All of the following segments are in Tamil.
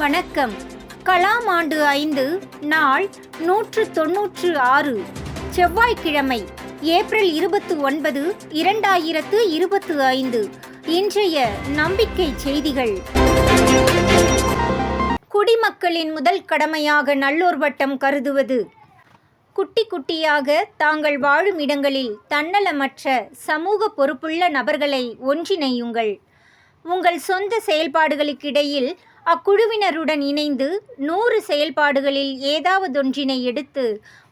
வணக்கம். கலாம் ஆண்டு ஐந்து நாள் நூற்று தொன்னூற்று ஆறு செவ்வாய்க்கிழமை ஏப்ரல் இருபத்து ஒன்பது இரண்டாயிரத்து இருபத்து ஐந்து இன்றைய நம்பிக்கை செய்திகள். குடிமக்களின் முதல் கடமையாக நல்லோர் வட்டம் கருதுவது. குட்டி குட்டியாக தாங்கள் வாழும் இடங்களில் தன்னலமற்ற சமூக பொறுப்புள்ள நபர்களை ஒன்றிணையுங்கள். உங்கள் சொந்த செயல்பாடுகளுக்கிடையில் அக்குழுவினருடன் இணைந்து நூறு செயல்பாடுகளில் ஏதாவதொன்றினை எடுத்து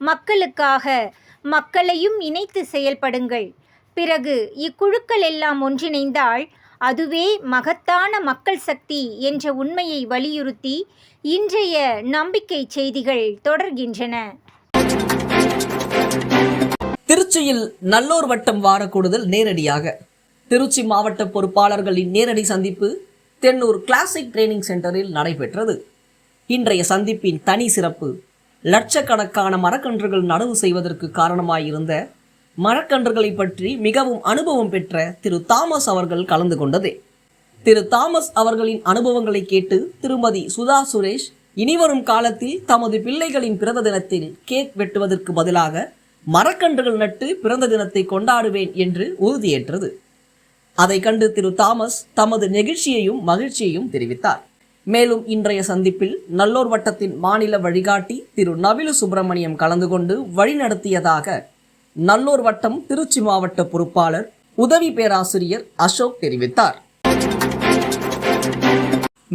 மக்களுக்காக மக்களையும் இணைத்து செயல்படுங்கள். பிறகு இக்குழுக்கள் எல்லாம் ஒன்றிணைந்தால் அதுவே மகத்தான மக்கள் சக்தி என்ற உண்மையை வலியுறுத்தி இன்றைய நம்பிக்கை செய்திகள் தொடர்கின்றன. திருச்சியில் நல்லோர் வட்டம் வாரக்கூடுதல் நேரடியாக. திருச்சி மாவட்ட பொறுப்பாளர்களின் நேரடி சந்திப்பு தென்னூர் கிளாசிக் ட்ரைனிங் சென்டரில் நடைபெற்றது. இன்றைய சந்திப்பின் தனி சிறப்பு லட்சக்கணக்கான மரக்கன்றுகள் நடவு செய்வதற்கு காரணமாயிருந்த மரக்கன்றுகளை பற்றி மிகவும் அனுபவம் பெற்ற திரு தாமஸ் அவர்கள் கலந்து கொண்டதே. திரு தாமஸ் அவர்களின் அனுபவங்களை கேட்டு திருமதி சுதா சுரேஷ் இனிவரும் காலத்தில் தமது பிள்ளைகளின் பிறந்த தினத்தில் கேக் வெட்டுவதற்கு பதிலாக மரக்கன்றுகள் நட்டு பிறந்த தினத்தை கொண்டாடுவேன் என்று உறுதியேற்றது. அதை கண்டு திரு தாமஸ் தமது நெகிழ்ச்சியையும் மகிழ்ச்சியையும் தெரிவித்தார். மேலும் இன்றைய சந்திப்பில் நல்லோர் வட்டத்தின் மாநில வழிகாட்டி திரு நவிலு சுப்பிரமணியம் கலந்து கொண்டு வழிநடத்தியதாக நல்லோர் வட்டம் திருச்சி மாவட்ட பொறுப்பாளர் உதவி பேராசிரியர் அசோக் தெரிவித்தார்.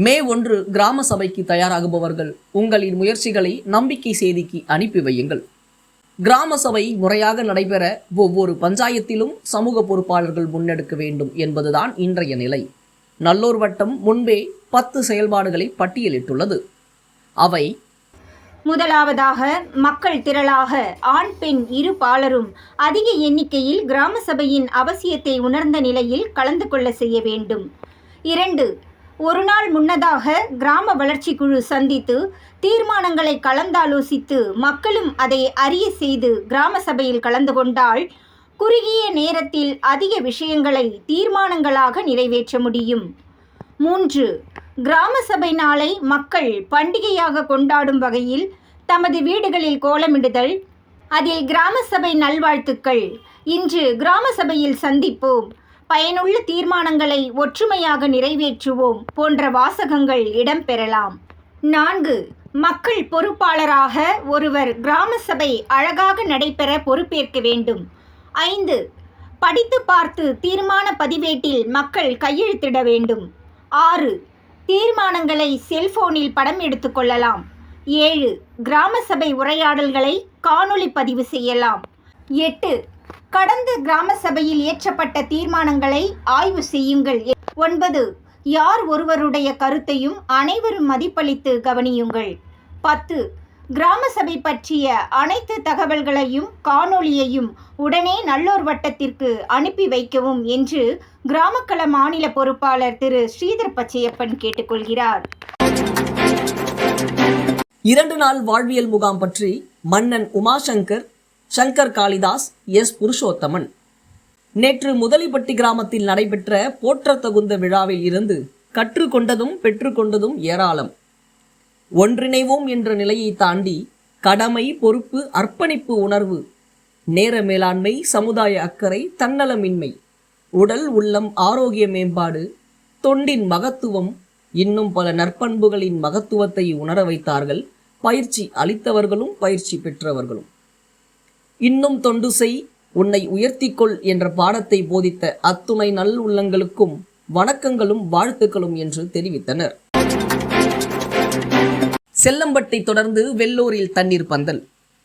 மே ஒன்று கிராம சபைக்கு தயாராகுபவர்கள் உங்களின் முயற்சிகளை நம்பிக்கை செய்திக்கு அனுப்பி வையுங்கள். கிராம சபை முறையாக நடைபெற ஒவ்வொரு பஞ்சாயத்திலும் சமூக பொறுப்பாளர்கள் முன்னெடுக்க வேண்டும் என்பதுதான் இன்றைய நிலை. நல்லோர் வட்டம் முன்பே பத்து செயல்பாடுகளை பட்டியலிட்டுள்ளது. அவை முதலாவதாக மக்கள் திரளாக ஆண் பெண் இரு பாலரும் அதிக எண்ணிக்கையில் கிராம சபையின் அவசியத்தை உணர்ந்த நிலையில் கலந்து கொள்ள செய்ய வேண்டும். இரண்டு ஒரு நாள் முன்னதாக கிராம வளர்ச்சி குழு சந்தித்து தீர்மானங்களை கலந்தாலோசித்து மக்களும் அதை அறிய செய்து கிராம சபையில் கலந்து கொண்டால் குறுகிய நேரத்தில் அதிக விஷயங்களை தீர்மானங்களாக நிறைவேற்ற முடியும். மூன்று கிராம சபை நாளை மக்கள் பண்டிகையாக கொண்டாடும் வகையில் தமது வீடுகளில் கோலமிடுதல். அதில் கிராம சபை நல்வாழ்த்துக்கள். இன்று கிராம சபையில் சந்திப்போம். பயனுள்ள தீர்மானங்களை ஒற்றுமையாக நிறைவேற்றுவோம் போன்ற வாசகங்கள் இடம்பெறலாம் நான்கு மக்கள் பொறுப்பாளராக ஒருவர் கிராம சபை அழகாக நடைபெற பொறுப்பேற்க வேண்டும். ஐந்து படித்து பார்த்து தீர்மான பதிவேட்டில் மக்கள் கையெழுத்திட வேண்டும். ஆறு தீர்மானங்களை செல்போனில் படம் எடுத்துக்கொள்ளலாம் ஏழு கிராம சபை உரையாடல்களை காணொளி பதிவு செய்யலாம். எட்டு கடந்த கிராம சபையில் இயற்றப்பட்ட தீர்மானங்களை ஆய்வு செய்யுங்கள். ஒன்பது யார் ஒருவருடைய கருத்தையும் அனைவரும் மதிப்பளித்து கவனியுங்கள். பத்து கிராம சபை பற்றிய அனைத்து தகவல்களையும் காணொளியையும் உடனே நல்லோர் வட்டத்திற்கு அனுப்பி வைக்கவும் என்று கிராமக்கள மாநில பொறுப்பாளர் திரு. ஸ்ரீதர் பச்சையப்பன் கேட்டுக்கொள்கிறார். இரண்டு நாள் வாழ்வியல் முகாம் பற்றி மன்னன் உமாசங்கர் சங்கர் காளிதாஸ் எஸ். புருஷோத்தமன். நேற்று முதலிப்பட்டி கிராமத்தில் நடைபெற்ற போற்றத்தகுந்த விழாவில் இருந்து கற்றுக்கொண்டதும் பெற்றுக்கொண்டதும் ஏராளம். ஒன்றிணைவோம் என்ற நிலையை தாண்டி கடமை பொறுப்பு அர்ப்பணிப்பு உணர்வு நேர மேலாண்மை சமுதாய அக்கறை தன்னலமின்மை உடல் உள்ளம் ஆரோக்கிய மேம்பாடு தொண்டின் மகத்துவம் இன்னும் பல நற்பண்புகளின் மகத்துவத்தை உணர வைத்தார்கள். பயிற்சி அளித்தவர்களும் பயிற்சி பெற்றவர்களும். இன்னும் தொண்டு செய் உன்னை உயர்த்திக்கொள் என்ற பாடத்தை போதித்த அத்துணை நல் உள்ளங்களுக்கும் வணக்கங்களும் வாழ்த்துக்களும் என்று தெரிவித்தனர். செல்லம்பட்டை தொடர்ந்து வெள்ளூரில் தண்ணீர் பந்தல்.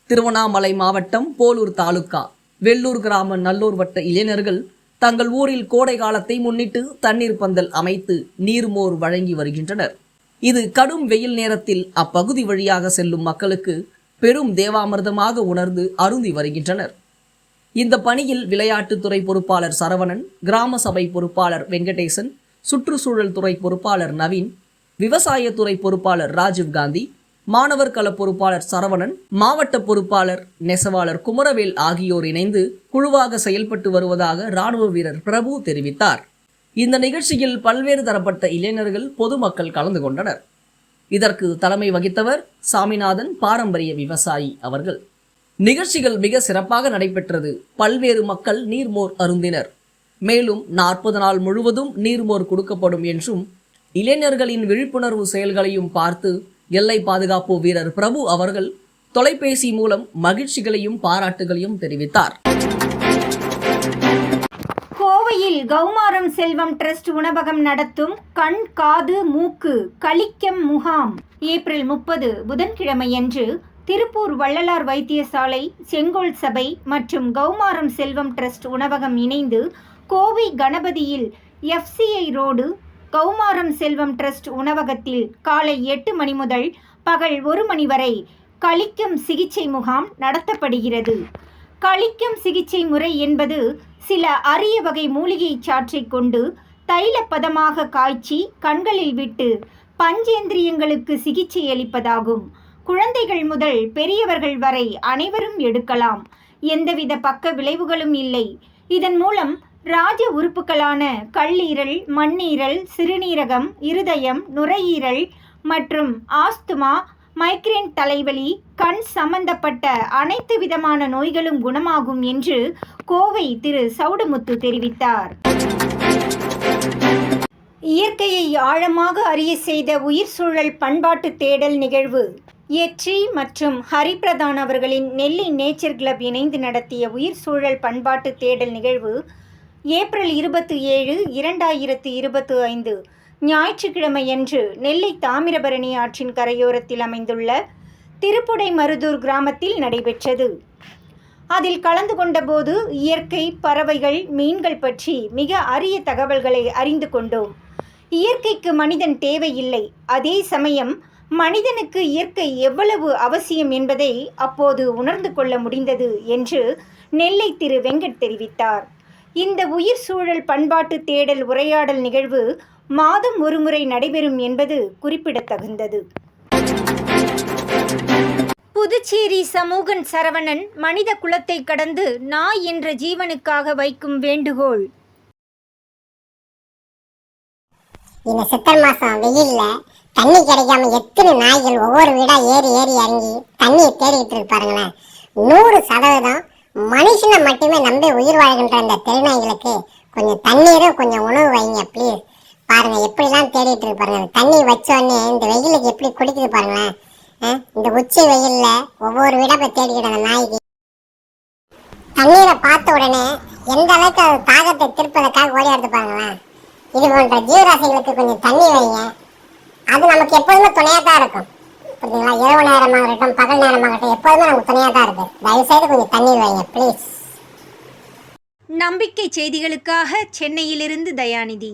திருவண்ணாமலை மாவட்டம் போலூர் தாலுகா. வெள்ளூர் கிராம நல்லூர் வட்ட இளைஞர்கள் தங்கள் ஊரில் கோடை காலத்தை முன்னிட்டு தண்ணீர் பந்தல் அமைத்து நீர்மோர் வழங்கி வருகின்றனர். இது கடும் வெயில் நேரத்தில் அப்பகுதி வழியாக செல்லும் மக்களுக்கு பெரும் தேவாமிர்தமாக உணர்ந்து அருந்தி வருகின்றனர். இந்த பணியில் விளையாட்டுத்துறை பொறுப்பாளர் சரவணன் கிராம சபை பொறுப்பாளர் வெங்கடேசன் சுற்றுச்சூழல் துறை பொறுப்பாளர் நவீன் விவசாயத்துறை பொறுப்பாளர் ராஜீவ் காந்தி மாணவர் கள பொறுப்பாளர் சரவணன் மாவட்ட பொறுப்பாளர் நெசவாளர் குமரவேல் ஆகியோர் இணைந்து குழுவாக செயல்பட்டு வருவதாக ராணுவ வீரர் பிரபு தெரிவித்தார். இந்த நிகழ்ச்சியில் பல்வேறு தரப்பட்ட இளைஞர்கள் பொதுமக்கள் கலந்து கொண்டனர். இதற்கு தலைமை வகித்தவர் சாமிநாதன் பாரம்பரிய விவசாயி அவர்கள். நிகழ்ச்சிகள் மிக சிறப்பாக நடைபெற்றது. பல்வேறு மக்கள் நீர்மோர் அருந்தினர். மேலும் நாற்பது நாள் முழுவதும் நீர்மோர் கொடுக்கப்படும் என்றும் இளைஞர்களின் விழிப்புணர்வு செயல்களையும் பார்த்து எல்லை பாதுகாப்பு வீரர் பிரபு அவர்கள் தொலைபேசி மூலம் மகிழ்ச்சிகளையும் பாராட்டுகளையும் தெரிவித்தார். கோவையில் கௌமாரம் செல்வம் ட்ரஸ்ட் உணவகம் நடத்தும் கண் காது மூக்கு களிக்கம் முகாம். ஏப்ரல் முப்பது புதன்கிழமையன்று திருப்பூர் வள்ளலார் வைத்தியசாலை செங்கோல் சபை மற்றும் கௌமாரம் செல்வம் ட்ரஸ்ட் உணவகம் இணைந்து Kovai கணபதியில் FCI road Kaumaram Selvam trust உணவகத்தில் காலை எட்டு மணி முதல் பகல் ஒரு மணி வரை களிக்கும் சிகிச்சை முகாம் நடத்தப்படுகிறது. களிக்கும் சிகிச்சை முறை என்பது சில அரிய வகை மூலிகை சாற்றை கொண்டு தைலப்பதமாக காய்ச்சி கண்களில் விட்டு பஞ்சேந்திரியங்களுக்கு சிகிச்சை அளிப்பதாகும். குழந்தைகள் முதல் பெரியவர்கள் வரை அனைவரும் எடுக்கலாம். எந்தவித பக்க விளைவுகளும் இல்லை. இதன் மூலம் ராஜ உறுப்புகளான கல்லீரல் மண்ணீரல் சிறுநீரகம் இருதயம் நுரையீரல் மற்றும் ஆஸ்துமா மைக்ரேன் தலைவலி கண் சம்பந்தப்பட்ட அனைத்து விதமான நோய்களும் குணமாகும் என்று கோவை திரு. சவுடுமுத்து தெரிவித்தார். இயற்கையை ஆழமாக அறிய செய்த உயிர் சூழல் பண்பாட்டு தேடல் நிகழ்வு. எட்ரி மற்றும் ஹரிபிரதான் அவர்களின் நெல்லி நேச்சர் கிளப் இணைந்து நடத்திய உயிர் சூழல் பண்பாட்டு தேடல் நிகழ்வு ஏப்ரல் இருபத்தி ஏழு இரண்டாயிரத்து இருபத்து ஐந்து. ஞாயிற்றுக்கிழமையன்று நெல்லை தாமிரபரணி ஆற்றின் கரையோரத்தில் அமைந்துள்ள திருப்புடை மருதூர் கிராமத்தில் நடைபெற்றது. அதில் கலந்து கொண்டபோது இயற்கை பறவைகள் மீன்கள் பற்றி மிக அரிய தகவல்களை அறிந்து கொண்டோம். இயற்கைக்கு மனிதன் தேவையில்லை. அதே சமயம் மனிதனுக்கு இயற்கை எவ்வளவு அவசியம் என்பதை அப்போது உணர்ந்து கொள்ள முடிந்தது என்று நெல்லை திரு வெங்கட் தெரிவித்தார். இந்த உயிர் சூழல் பண்பாட்டு தேடல் உரையாடல் நிகழ்வு மாதம் ஒருமுறை நடைபெறும் என்பது குறிப்பிடத்தகுந்தது. புதுச்சேரி சமூகன் சரவணன் மனித குலத்தை கடந்து நாய் என்ற ஜீவனுக்காக வைக்கும் வேண்டுகோள். இந்த சித்திரை மாசம் வெயில்ல தண்ணி கிடைக்காம எத்தனை நாய்கள் ஒவ்வொரு வீடா ஏறி ஏறி இறங்கி தண்ணியை தேடிக்கிட்டு இருப்பாருங்களேன் நூறு சதவீதம் மனுஷனை மட்டுமே நம்பி உயிர் வாழ்கின்ற இந்த தெருநாய்களுக்கு கொஞ்சம் தண்ணீரும் கொஞ்சம் உணவு வைங்க ப்ளீஸ் பாருங்க எப்படிலாம் தேடிட்டு இருப்பாருங்க அந்த தண்ணி வச்சோடனே இந்த வெயிலுக்கு எப்படி குடிக்குது பாருங்களேன். இந்த உச்சி வெயில்ல ஒவ்வொரு வீடா போய் தேடிக்கிட்டு அந்த நாய்க்கு. தண்ணீரை பார்த்த உடனே எந்த அளவுக்கு அது தாகத்தை திருப்பதற்காக ஓடி எடுத்து பாருங்களேன். இது போன்ற ஜீவராசிகளுக்கு கொஞ்சம் தண்ணி வைங்க. அது நமக்கு எப்போதுமே துணையாக தான் இருக்கும். புரியுதுங்களா? இரவு நேரமாகட்டும் பகல் நேரமாகட்டும் எப்போதுமே நமக்கு துணையாக தான் இருக்கு. தயவுசெய்து கொஞ்சம் தண்ணி வைங்க ப்ளீஸ் நம்பிக்கை செய்திகளுக்காக சென்னையிலிருந்து தயாநிதி.